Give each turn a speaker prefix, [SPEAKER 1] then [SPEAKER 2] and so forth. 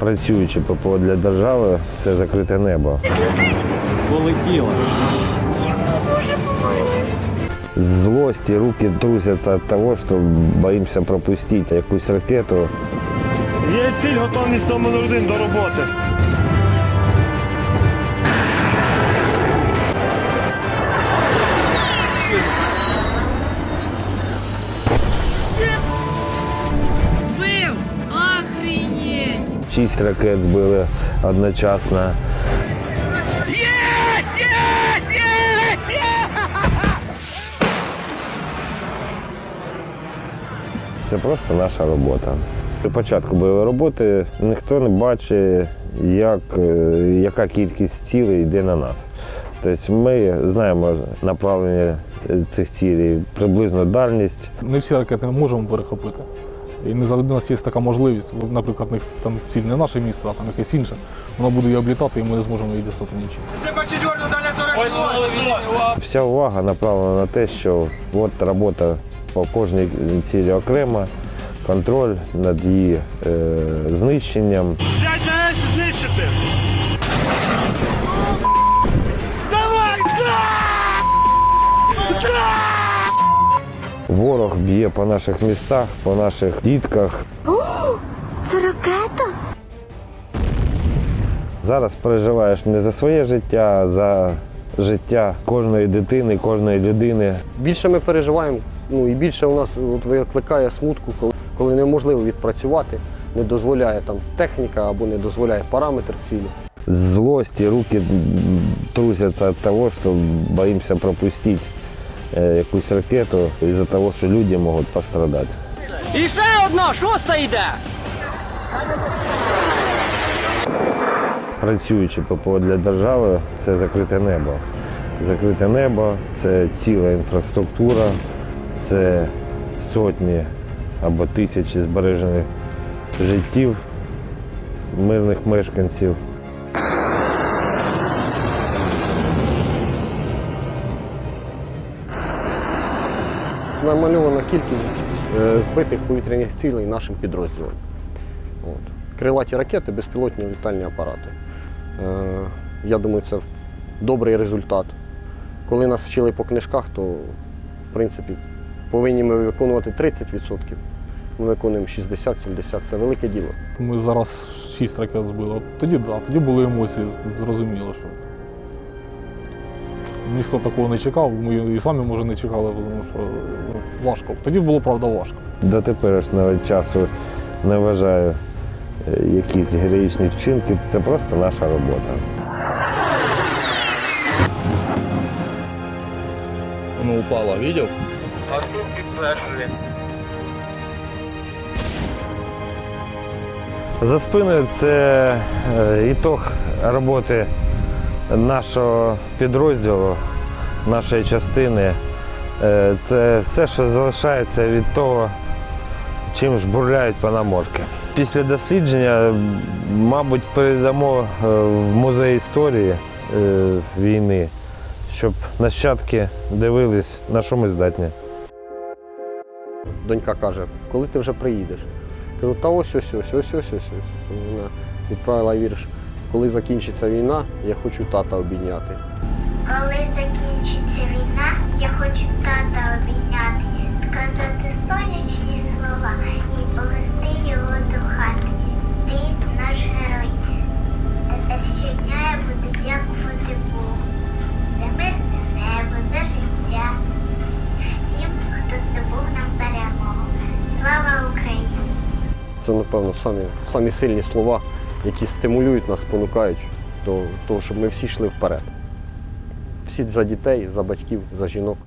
[SPEAKER 1] Працюючи ППО для держави, це закрите небо.
[SPEAKER 2] Полетіло.
[SPEAKER 1] З злості руки трусяться від того, що боїмося пропустити якусь ракету.
[SPEAKER 3] Є ціль, готовність номер один до роботи.
[SPEAKER 1] Шість ракет збили одночасно. Це просто наша робота. При початку бойової роботи ніхто не бачить, як, е, яка кількість цілей йде на нас. Тобто ми знаємо направлення е, цих цілей, приблизно дальність.
[SPEAKER 4] Не всі ракети можемо перехопити. І не завжди у нас є така можливість. Наприклад, в них там ціль не наше місто, а там якесь інше. Воно буде її облітати, і ми не зможемо її дістати нічим.
[SPEAKER 1] Вся увага направлена на те, що от робота по кожній цілі окремо, контроль над її е, знищенням.
[SPEAKER 3] Взять на і знищити.
[SPEAKER 1] Ворог б'є по наших містах, по наших дітках.
[SPEAKER 5] Це ракета?
[SPEAKER 1] Зараз переживаєш не за своє життя, а за життя кожної дитини, кожної людини.
[SPEAKER 6] Більше ми переживаємо, ну і більше у нас от викликає смутку, коли, коли неможливо відпрацювати, не дозволяє там техніка або не дозволяє параметр цілі.
[SPEAKER 1] Злості руки трусяться від того, що боїмося пропустити якусь ракету із-за того, що люди можуть пострадати.
[SPEAKER 2] І ще одна, шоста йде.
[SPEAKER 1] Працюючи ППО для держави, це закрите небо. Закрите небо це ціла інфраструктура, це сотні або тисячі збережених життів мирних мешканців.
[SPEAKER 6] Намальована кількість е, збитих повітряних цілей нашим підрозділом. От. Крилаті ракети, безпілотні літальні апарати. Е, я думаю, це добрий результат. Коли нас вчили по книжках, то в принципі повинні ми виконувати 30%. Ми виконуємо 60-70%. Це велике діло.
[SPEAKER 4] Ми зараз шість ракет збили. Тоді да, тоді були емоції, зрозуміло, що ніхто такого не чекав, ми і самі може не чекали, тому що ну, важко. Тоді було правда важко.
[SPEAKER 1] До теперішнього часу не вважаю е, якісь героїчні вчинки. Це просто наша робота.
[SPEAKER 2] Воно упало, видел?
[SPEAKER 1] За спиною це е, ітог роботи нашого підрозділу, нашої частини. Е, Це все, що залишається від того, чим ж бурляють панаморки. Після дослідження, мабуть, передамо е, в музей історії е, війни, щоб нащадки дивились, на що ми здатні.
[SPEAKER 6] Донька каже, коли ти вже приїдеш? Кажу, та ось ось ось ось ось ось. Вона відправила вірш. Коли закінчиться війна, я хочу тата обійняти.
[SPEAKER 5] Коли закінчиться війна, я хочу тата обійняти, сказати сонячні слова і повести його до хати. Ти наш герой. Тепер щодня я буду дякувати Богу. За мирне небо, за життя. Всім, хто здобув нам перемогу. Слава Україні!
[SPEAKER 6] Це, напевно, самі, самі сильні слова, які стимулюють нас, спонукають до того, щоб ми всі йшли вперед. Всі за дітей, за батьків, за жінок.